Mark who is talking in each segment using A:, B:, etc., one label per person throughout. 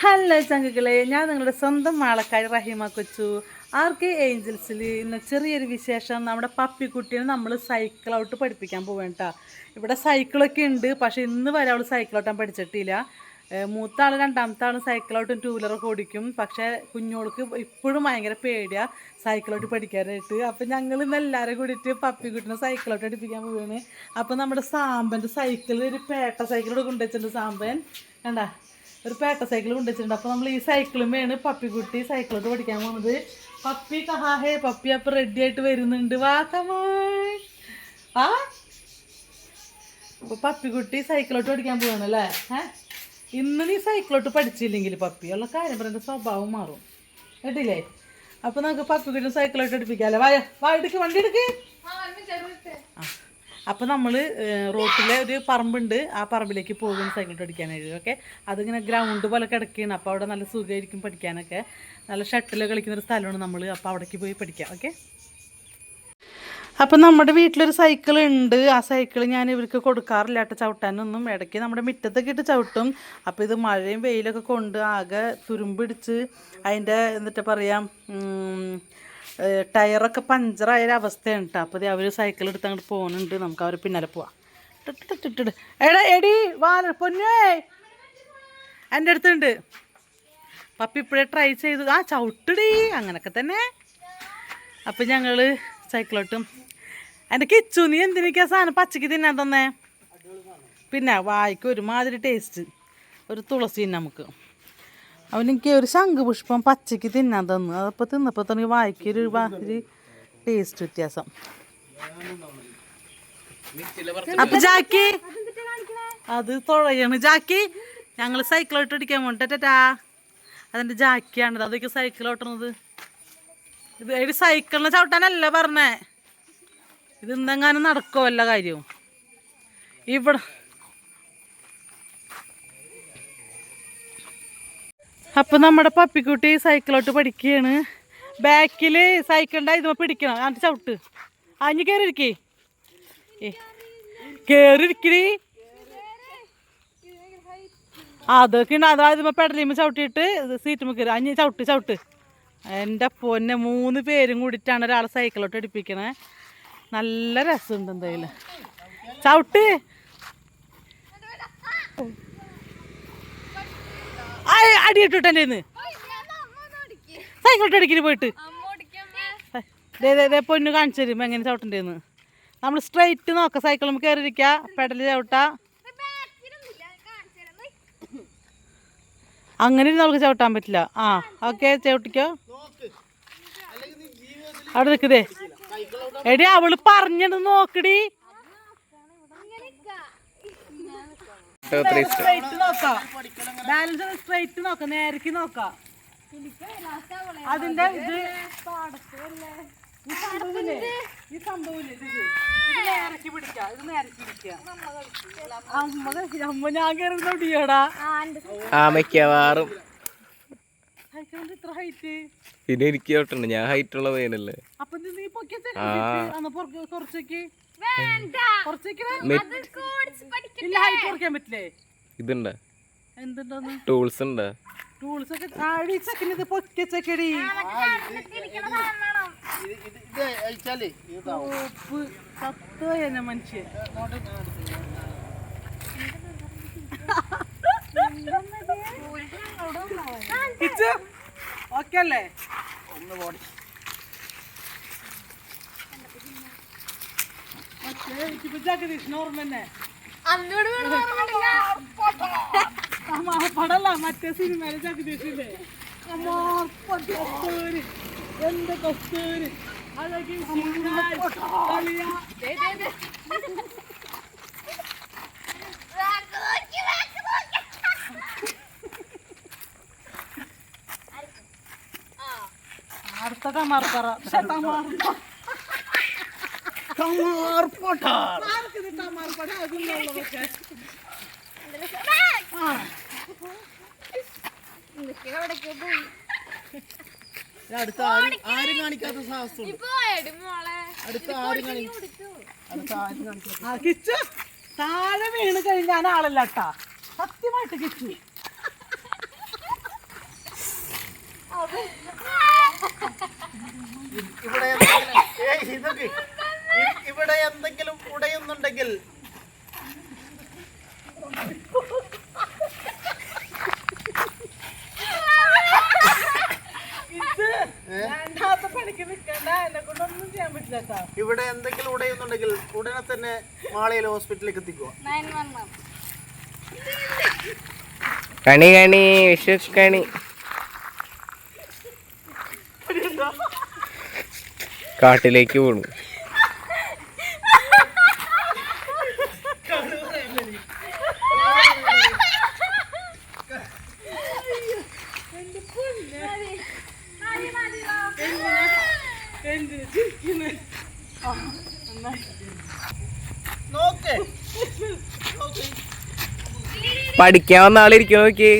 A: Hello ചങ്കുകളെ ഞാൻ നിങ്ങളുടെ സ്വന്തം മാളക്കാരി റഹീമ കൊച്ചു. ആർ കെ ഏഞ്ചൽസിൽ ഇന്ന് ചെറിയൊരു വിശേഷം. നമ്മുടെ പപ്പിക്കുട്ടീനെ നമ്മൾ സൈക്കിൾ ഔട്ട് പഠിപ്പിക്കാൻ പോവേണ്ട കേട്ടോ ഇവിടെ സൈക്കിളൊക്കെ ഉണ്ട് പക്ഷേ ഇന്ന് വരെ അവൾ സൈക്കിൾ ഔട്ടാൻ പഠിച്ചിട്ടില്ല. മൂത്ത ആൾ രണ്ടാമത്തെ ആൾ സൈക്കിൾ ഔട്ടും ടൂ വീലറൊക്കെ ഓടിക്കും. പക്ഷേ കുഞ്ഞോൾക്ക് ഇപ്പോഴും ഭയങ്കര പേടിയാണ് സൈക്കിൾ ഔട്ട് പഠിക്കാനായിട്ട്. അപ്പം ഞങ്ങൾ ഇന്ന് എല്ലാവരും കൂടിയിട്ട് പപ്പിക്കുട്ടിനെ സൈക്കിൾ ഔട്ട് പഠിപ്പിക്കാൻ പോവുകയാണ് അപ്പം നമ്മുടെ സാമ്പന്റെ സൈക്കിൾ ഒരു പേട്ട സൈക്കിൾ കൊണ്ടുവച്ചിട്ടുണ്ട് സാമ്പൻ. കണ്ടാ? ഒരു പേട്ട സൈക്കിൾ കൊണ്ടുവച്ചിട്ടുണ്ട്. അപ്പോൾ നമ്മൾ ഈ സൈക്കിളുമേണ് പപ്പിക്കുട്ടി സൈക്കിളോട്ട് പഠിക്കാൻ പോകുന്നത് പപ്പി കഹാഹേ പപ്പി അപ്പം റെഡി ആയിട്ട് വരുന്നുണ്ട്. വാ കമോൺ ആ? അപ്പോൾ പപ്പിക്കുട്ടി സൈക്കിളോട്ട് പഠിക്കാൻ പോവാണ് അല്ലേ? ഏ? ഇന്ന് നീ സൈക്കിളോട്ട് പഠിച്ചില്ലെങ്കിൽ പപ്പി ഉള്ള കാര്യം പറയുന്നത് സ്വഭാവം മാറും. കേട്ടില്ലേ? അപ്പോൾ നമുക്ക് പപ്പിക്കുട്ടി സൈക്കിളോട്ട് എടുപ്പിക്കാമല്ലേ വായ വാ എടുക്ക് വണ്ടി എടുക്ക്. ആ. അപ്പോൾ നമ്മൾ റോട്ടിലെ ഒരു പറമ്പുണ്ട്. ആ പറമ്പിലേക്ക് പോകും സൈക്കിൾ പഠിക്കാനായിട്ട് ഓക്കെ? അതിങ്ങനെ ഗ്രൗണ്ട് പോലെ കിടക്കുകയാണ് അപ്പോൾ അവിടെ നല്ല സുഖമായിരിക്കും പഠിക്കാനൊക്കെ. നല്ല ഷട്ടിൽ കളിക്കുന്ന ഒരു സ്ഥലമാണ് നമ്മൾ അപ്പോൾ അവിടേക്ക് പോയി പഠിക്കാം. ഓക്കെ? അപ്പം നമ്മുടെ വീട്ടിലൊരു സൈക്കിൾ ഉണ്ട്. ആ സൈക്കിൾ ഞാൻ ഇവർക്ക് കൊടുക്കാറില്ല. കേട്ടോ ചവിട്ടാനൊന്നും ഇടയ്ക്ക് നമ്മുടെ മുറ്റത്തൊക്കെ ഇട്ട് ചവിട്ടും. അപ്പോൾ ഇത് മഴയും വെയിലൊക്കെ കൊണ്ട് ആകെ തുരുമ്പിടിച്ച് അതിന്റെ എന്നിട്ട് പറയാം ടയറൊക്കെ പഞ്ചറായ അവസ്ഥയാണ് കേട്ടോ അപ്പോൾ അവർ സൈക്കിൾ എടുത്ത് അങ്ങോട്ട് പോകുന്നുണ്ട് നമുക്ക് അവർ പിന്നാലെ പോവാം. ടിട്ടിട്ടിട്ടിട്ട്. എടാ എടി വാ പൊന്നേ. എന്റെ അടുത്തുണ്ട്. പപ്പി ഇപ്പോഴേ ട്രൈ ചെയ്തു. ആ ചവിട്ടടി. അങ്ങനൊക്കെ തന്നെ. അപ്പം ഞങ്ങൾ സൈക്കിളോട്ടും എന്റെ കിച്ചു നീ എന്തിനൊക്കെയാ സാധനം പച്ചക്ക് തിന്നാൻ തന്നെ? പിന്നെ വായിക്ക് ഒരുമാതിരി ടേസ്റ്റ് ഒരു തുളസി നമുക്ക്. അവനെനിക്ക് ഒരു ശംഖുപുഷ്പം പച്ചയ്ക്ക് തിന്നാൻ തന്നു. അതപ്പോൾ തിന്നപ്പോൾ തന്നെ വായിക്കൊരു ഒരു ടേസ്റ്റ് വ്യത്യാസം. അപ്പൊ ജാക്കി അത് തുഴയാണ്. ജാക്കി ഞങ്ങൾ സൈക്കിൾ ഓട്ട് അടിക്കാൻ പോട്ടാ അതെന്റെ ജാക്കിയാണ് അതൊക്കെ സൈക്കിൾ ഓട്ടണത്. ഇത് ഒരു സൈക്കിളിനെ ചവിട്ടാനല്ല പറഞ്ഞേ. ഇത് എന്തെങ്ങാനും നടക്കോ വല്ല കാര്യവും? ഇവിടെ അപ്പൊ നമ്മുടെ പപ്പിക്കുട്ടി സൈക്കിളോട്ട് പഠിക്കുകയാണ്. ബാക്കിൽ സൈക്കിളിന്റെ ഇത് പിടിക്കണം. അതിന്റെ ചവിട്ട്. അഞ്ഞ് കയറിയിരിക്കേ ഏ കയറിയിരിക്കണി അതൊക്കെ ഉണ്ട്. അതായത് പെടലിമ്മ ചവിട്ടിയിട്ട് സീറ്റ് കയറി അഞ്ഞ് ചവിട്ട് ചവിട്ട്. എന്റെ പൊന്നെ മൂന്ന് പേരും കൂടിയിട്ടാണ് ഒരാൾ സൈക്കിളോട്ട് അടിപ്പിക്കണേ നല്ല രസമുണ്ട് എന്തായാലും. ചവിട്ട്. അടിയിട്ടിട്ട് എന്റെ ഇന്ന് സൈക്കിളോട്ട് അടിക്കൽ പോയിട്ട്. പൊന്നു കാണിച്ചു തരും. എങ്ങനെ ചവിട്ടണ്ടേന്ന് നമ്മൾ സ്ട്രൈറ്റ് നോക്ക. സൈക്കിളും കയറിയിരിക്കുക പെടൽ ചവിട്ട. അങ്ങനെ ഇരുന്ന് നമുക്ക് ചവിട്ടാൻ പറ്റില്ല. ആ ഓക്കെ ചവിട്ടിക്കോ. അവിടെ നിൽക്കുന്നേ എടി അവൾ പറഞ്ഞത് നോക്കടി. സ്ട്രൈറ്റ് നോക്കാം. ബാലൻസ് സ്ട്രൈറ്റ് നോക്കാം. നേരക്ക് നോക്കാം. അതിന്റെ ഇത് ഈ ഈ ഇത് ഇത്? ഇത് നേരക്ക് പിടിക്കാം ഇത് നേരക്ക് പിടിക്കാം അമ്മ ഞാൻ കയറുന്ന ഒടിയോടാ.
B: പിന്നെ എനിക്ക് ഞാൻ ഹൈറ്റ് ഉള്ള പയ്യനല്ലേ.
A: അപ്പൊ നീ പൊക്കിയ. കുറച്ചേക്ക്
B: ഇതുണ്ടാ. ടൂൾസ് ഉണ്ടാ.
A: ടൂൾസ് ഒക്കെ ഇത് പൊക്കിയ ചെക്കടി തന്നെ മനുഷ്യൻ. ഓക്കെ അല്ലേ? ഒന്ന് എനിക്കിപ്പോ പടല്ല മറ്റേ സിനിമയിലെ ജഗദീഷില്ലേ കസ്തൂരി എന്ത് കസ്തൂരി കളിയാ. അടുത്ത ടമാർ പറ. ടമാർ പൊട്ടാർ
C: അടുത്ത ആരും കാണിക്കാത്ത സാഹസം അടുത്ത ആരും കാണിക്കാത്ത
A: കിച്ചു. താഴെ വീണ് കഴിഞ്ഞാൽ ആളല്ല കേട്ടാ സത്യമായിട്ട് കിച്ചു.
C: ഇവിടെ ഇതൊക്കെ. ഇവിടെ എന്തെങ്കിലും ഉടയുന്നുണ്ടെങ്കിൽ ഇവിടെ എന്തെങ്കിലും ഉടയുന്നുണ്ടെങ്കിൽ ഉടനെ തന്നെ മാളയിൽ ഹോസ്പിറ്റലിലേക്ക് എത്തിക്കുക
B: കണി കണി വിഷു കണി. കാട്ടിലേക്ക് പോണു
C: നോക്ക് നോക്ക്.
B: പഠിക്കാൻ വന്ന ആളിരിക്കും നോക്കി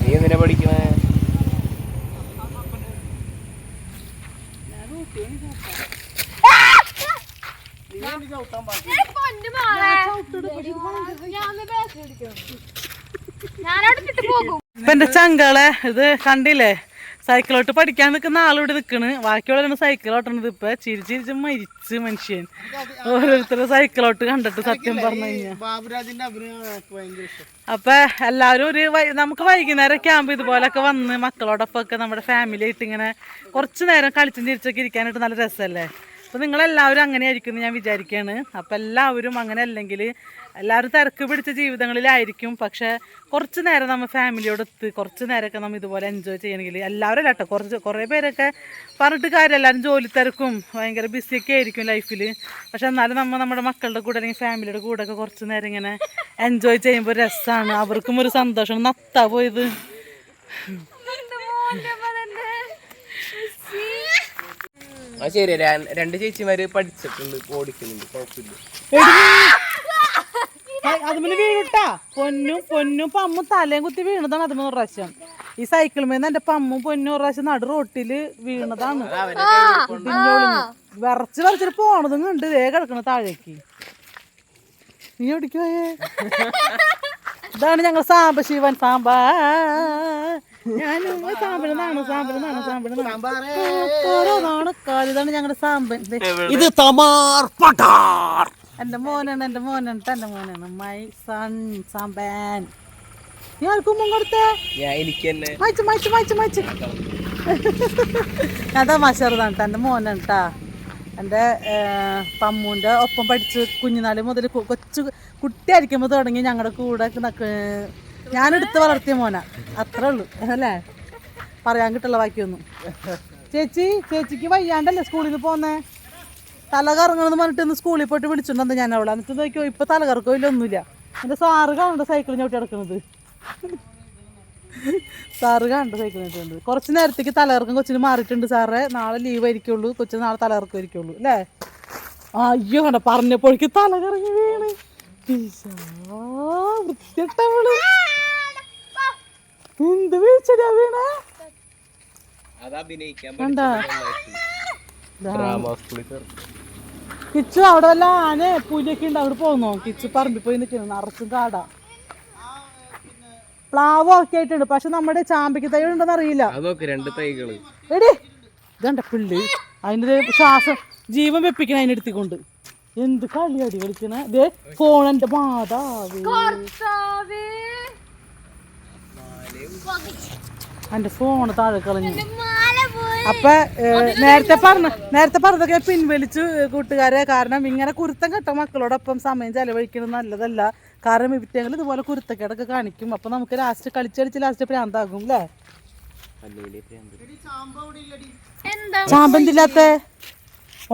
B: നീ എന്തിനാ പഠിക്കണേ?
A: ഇപ്പൊ എന്റെ ചങ്കളെ ഇത് കണ്ടില്ലേ? സൈക്കിളോട്ട് പഠിക്കാൻ നിൽക്കുന്ന ആളിവിടെ നിൽക്കണ് ബാക്കിയുള്ള സൈക്കിൾ ഓട്ടണത്. ഇപ്പൊ ചിരി ചിരിച്ച് മരിച്ച് മനുഷ്യൻ. ഓരോരുത്തരുടെ സൈക്കിളോട്ട് കണ്ടിട്ട് സത്യം പറഞ്ഞു
C: കഴിഞ്ഞാൽ
A: അപ്പൊ എല്ലാവരും ഒരു നമുക്ക് വൈകുന്നേരം ഒക്കെ ആകുമ്പോൾ ഇതുപോലൊക്കെ വന്ന് മക്കളോടൊപ്പം ഒക്കെ നമ്മുടെ ഫാമിലി ആയിട്ട് ഇങ്ങനെ കുറച്ചു നേരം കളിച്ചും ചിരിച്ചൊക്കെ ഇരിക്കാനായിട്ട് നല്ല രസമല്ലേ അപ്പൊ നിങ്ങളെല്ലാവരും എന്ന് ഞാൻ വിചാരിക്കുകയാണ് അപ്പൊ എല്ലാവരും അങ്ങനെ അല്ലെങ്കിൽ എല്ലാവരും തിരക്ക് പിടിച്ച ജീവിതങ്ങളിലായിരിക്കും. പക്ഷെ കുറച്ച് നേരം നമ്മൾ ഫാമിലിയോടൊത്ത് കുറച്ച് നേരമൊക്കെ നമ്മൾ ഇതുപോലെ എൻജോയ് ചെയ്യണമെങ്കിൽ എല്ലാവരും കേട്ടോ. കുറച്ച് കുറേ പേരൊക്കെ പറഞ്ഞിട്ട് കാര്യം എല്ലാവരും ജോലി തിരക്കും ഭയങ്കര ബിസിയൊക്കെ ആയിരിക്കും ലൈഫിൽ പക്ഷെ എന്നാലും നമ്മൾ നമ്മുടെ മക്കളുടെ കൂടെ അല്ലെങ്കിൽ ഫാമിലിയുടെ കൂടെ ഒക്കെ കുറച്ച് നേരം ഇങ്ങനെ എൻജോയ് ചെയ്യുമ്പോൾ രസമാണ്. അവർക്കും ഒരു സന്തോഷം. നത്താ പോയത്.
B: ആ ശരി രണ്ട് ചേച്ചിമാര് പഠിച്ചിട്ടുണ്ട് ഓടിക്കുന്നുണ്ട് കുഴപ്പമില്ല.
A: അതുമിന് വീണുട്ടാ? പൊന്നും പൊന്നും പമ്മും തലയും കുത്തി വീണതാണ് അതുമൂന്ന് പ്രാവശ്യം. ഈ സൈക്കിൾ മേന്ന് എന്റെ പമ്മും പൊന്നും ഒരു പ്രാവശ്യം നടു റോട്ടിൽ വീണതാണ്. വിറച്ച് വിറച്ചിട്ട് പോണതും കണ്ട് വേഗം കിടക്കണ താഴേക്ക്. നീ എവിടേക്ക് പോയേ? ഇതാണ് ഞങ്ങൾ സാംബശിവൻ സാമ്പാ. ഞാനും സാമ്പനാണ് സാമ്പനാണ് സാമ്പനാണ് ഓരോന്നാണ് കാൽ ഇതാണ് ഞങ്ങളുടെ സാമ്പൻ
C: ഇത് തമാർ പട്ടാർ.
A: എന്റെ മോനാണ് എന്റെ മോനാണ് എന്റെ മോനാണ്. മൈ സൺ സാമ്പാൻ. ആർക്കും കൊടുത്തേ? മായ്ച്ച് മായ്ച്ച് മായ്ച്ച് മായ്ച്ച്. ഞാൻ തമാശറുതാണ് കേട്ടോ എന്റെ മോനാണ് കേട്ടാ എന്റെ പമ്മൂന്റെ ഒപ്പം പഠിച്ച് കുഞ്ഞുനാളി മുതൽ കൊച്ചു കുട്ടിയായിരിക്കുമ്പോൾ തുടങ്ങി ഞങ്ങളുടെ കൂടെ നക്ക് ഞാനെടുത്ത് വളർത്തിയ മോന. അത്രേ ഉള്ളൂ. അല്ലേ? പറയാൻ കിട്ടുള്ള ബാക്കിയൊന്നും. ചേച്ചി ചേച്ചിക്ക് വയ്യാണ്ടല്ലേ സ്കൂളിൽ പോന്നേ? തല കറങ്ങണമെന്ന് പറഞ്ഞിട്ട് ഇന്ന് സ്കൂളിൽ പോയിട്ട് വിളിച്ചിട്ടുണ്ട് ഞാൻ അവളെ. എന്നിട്ട് നോക്കിയോ ഇപ്പൊ തല കറക്കോ ഇല്ല ഒന്നുമില്ല. സാറ് കാണണ്ട സൈക്കിൾ ഞൊട്ടി കിടക്കുന്നത് സാറ് കണ്ട് സൈക്കിൾ ചവിട്ടുണ്ട് കുറച്ച് നേരത്തേക്ക് തലകറക്കം കൊച്ചിന് മാറിയിട്ടുണ്ട് സാറേ. നാളെ ലീവ് ആയിരിക്കുള്ളൂ. കൊച്ചിന് നാളെ തലകറക്കം ആയിരിക്കുള്ളൂ. അല്ലേ? അയ്യോ കണ്ട? പറഞ്ഞപ്പോഴേക്ക് തലകറങ്ങി വീണ്. ഈശോ, വൃത്തികെട്ടവൾ. എന്ത് വീഴ്ചയാ വീണ കിച്ചു അവിടെ വല്ല ആന പുലിയൊക്കെ ഉണ്ട്? അവിടെ പോകുന്നോ കിച്ചു പറമ്പിൽ പോയി നിൽക്കുന്നു നിറച്ചും കാടാ. പ്ലാവ് ഒക്കെ ആയിട്ടുണ്ട് പക്ഷെ നമ്മുടെ ചാമ്പിക്ക് തൈ ഉണ്ടെന്ന് അറിയില്ല.
B: രണ്ട് തൈകൾ.
A: എടി ഇതണ്ട പുള്ളി അതിന്റെ ഒരു ശ്വാസം ജീവൻ വെപ്പിക്കണ അതിനെടുത്തിക്കൊണ്ട് എന്ത് കളിയാടി കളിക്കണേ? ദേ ഫോൺ എന്റെ മാതാവ്. എന്റെ ഫോൺ താഴെ കളഞ്ഞു.
D: മാല പോയി.
A: അപ്പൊ നേരത്തെ പറഞ്ഞ നേരത്തെ പറഞ്ഞതൊക്കെ പിൻവലിച്ചു കൂട്ടുകാരെ. കാരണം ഇങ്ങനെ കുരുത്തം കെട്ട മക്കളോടൊപ്പം സമയം ചെലവഴിക്കുന്നത് നല്ലതല്ല. കാരണം ഇവിറ്റെങ്കിൽ ഇതുപോലെ കുരുത്തക്കേടൊക്കെ കാണിക്കും. അപ്പൊ നമുക്ക് ലാസ്റ്റ് കളിച്ച് കളിച്ച് ലാസ്റ്റ് പ്രാന്താകും അല്ലേ
D: എന്താ?
A: ചാമ്പന്തില്ലാത്ത?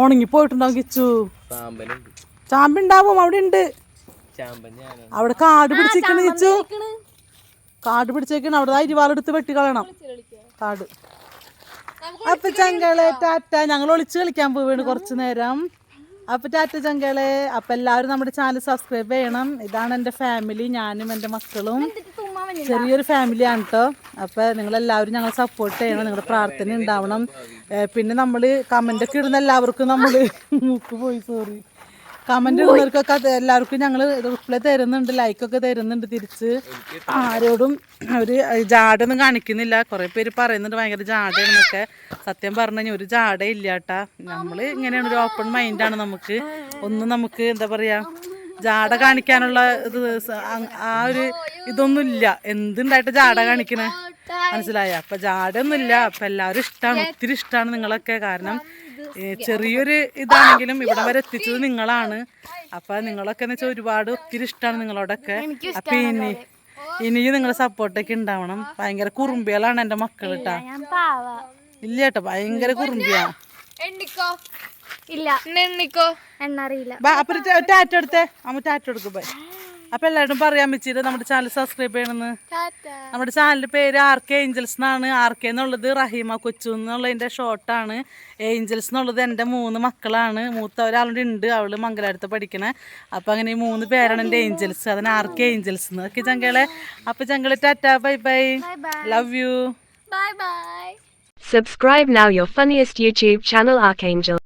A: ഉണങ്ങി പോയിട്ടുണ്ടാവും കിച്ചു ചാമ്പുണ്ടാവും അവിടെ ഉണ്ട് അവിടെ കാട് പിടിച്ചിരിക്കണ കിച്ചു കാട് പിടിച്ചേക്കണം. അവിടെ അരിവാളെടുത്ത് വെട്ടി കളയണം. കാട്. അപ്പൊ ചങ്കളെ ടാറ്റ. ഞങ്ങൾ ഒളിച്ച് കളിക്കാൻ പോവാണ് കുറച്ചു നേരം. അപ്പൊ ടാറ്റ ചങ്കളെ അപ്പൊ എല്ലാവരും നമ്മുടെ ചാനൽ സബ്സ്ക്രൈബ് ചെയ്യണം. ഇതാണ് എന്റെ ഫാമിലി. ഞാനും എന്റെ മക്കളും. ചെറിയൊരു ഫാമിലിയാണ് കേട്ടോ അപ്പൊ നിങ്ങൾ എല്ലാവരും ഞങ്ങൾ സപ്പോർട്ട് ചെയ്യണം. നിങ്ങളുടെ പ്രാർത്ഥന ഉണ്ടാവണം. പിന്നെ നമ്മൾ കമന്റ് ഒക്കെ ഇടുന്ന എല്ലാവർക്കും നമ്മൾ മൂക്ക് പോയി സോറി കമന്റ് ഇടുന്നവർക്കൊക്കെ എല്ലാവർക്കും ഞങ്ങൾ റിപ്ലൈ തരുന്നുണ്ട് ലൈക്കൊക്കെ തരുന്നുണ്ട് തിരിച്ച്. ആരോടും ഒരു ജാടൊന്നും കാണിക്കുന്നില്ല. കുറേ പേര് പറയുന്നുണ്ട് ഭയങ്കര ജാടയാണെന്നൊക്കെ. സത്യം പറഞ്ഞു കഴിഞ്ഞാൽ ഒരു ജാട ഇല്ല കേട്ടാ നമ്മൾ ഇങ്ങനെയാണ് ഒരു ഓപ്പൺ മൈൻഡാണ് നമുക്ക്. ഒന്നും നമുക്ക് എന്താ പറയാ ജാട കാണിക്കാനുള്ള ഇത് ആ- ഒരു ഇതൊന്നും ഇല്ല എന്തുണ്ടായിട്ട് ജാട കാണിക്കണേ? മനസ്സിലായ? അപ്പൊ ജാടൊന്നുമില്ല അപ്പൊ എല്ലാവരും ഇഷ്ടമാണ് ഒത്തിരി ഇഷ്ടമാണ് നിങ്ങളൊക്കെ. കാരണം ചെറിയൊരു ഇതാണെങ്കിലും ഇവിടെ വരെ എത്തിച്ചത് നിങ്ങളാണ്. അപ്പൊ നിങ്ങളൊക്കെ എന്ന് വെച്ചാൽ ഒരുപാട് ഒത്തിരി ഇഷ്ടമാണ് നിങ്ങളോടൊക്കെ. അപ്പൊ ഇനി ഇനിയും നിങ്ങളെ സപ്പോർട്ടൊക്കെ ഉണ്ടാവണം. ഭയങ്കര കുറുമ്പികളാണ് എന്റെ മക്കൾ കേട്ടാ
D: ഞാൻ പാവ.
A: ഇല്ല കേട്ടോ ഭയങ്കര കുറുമ്പിയാ.
D: എണ്ണിക്കോ? ഇല്ല. എണ്ണിക്കോ? എന്നറിയില്ല.
A: ബാ അപ്പൊ ടാറ്റോ എടുത്തേ. അമ്മ ടാറ്റ എടുക്കും ബൈ. അപ്പൊ എല്ലാവരും പറയാൻ വെച്ചിട്ട് നമ്മുടെ ചാനൽ സബ്സ്ക്രൈബ് ചെയ്യണമെന്ന്. നമ്മുടെ ചാനലിന്റെ പേര് ആർ കെ ഏഞ്ചൽസ് എന്നാണ്. ആർ കെ എന്നുള്ളത് റഹീമ കൊച്ചു എന്നുള്ളതിന്റെ ഷോർട്ടാണ് ഏഞ്ചൽസ് എന്നുള്ളത് എന്റെ മൂന്ന് മക്കളാണ്. മൂത്ത ഒരാളുടെ ഉണ്ട്. അവൾ മംഗലാപുരത്ത് പഠിക്കണേ. അപ്പൊ അങ്ങനെ ഈ മൂന്ന് പേരാണ് എന്റെ ഏഞ്ചൽസ് അതിന് ആർ കെ ഏഞ്ചൽസ് എന്ന്. ഓക്കെ ചങ്കളെ. അപ്പൊ ചങ്കളെ Tata bye bye love you
D: bye bye
E: Subscribe now your funniest YouTube channel Archangel.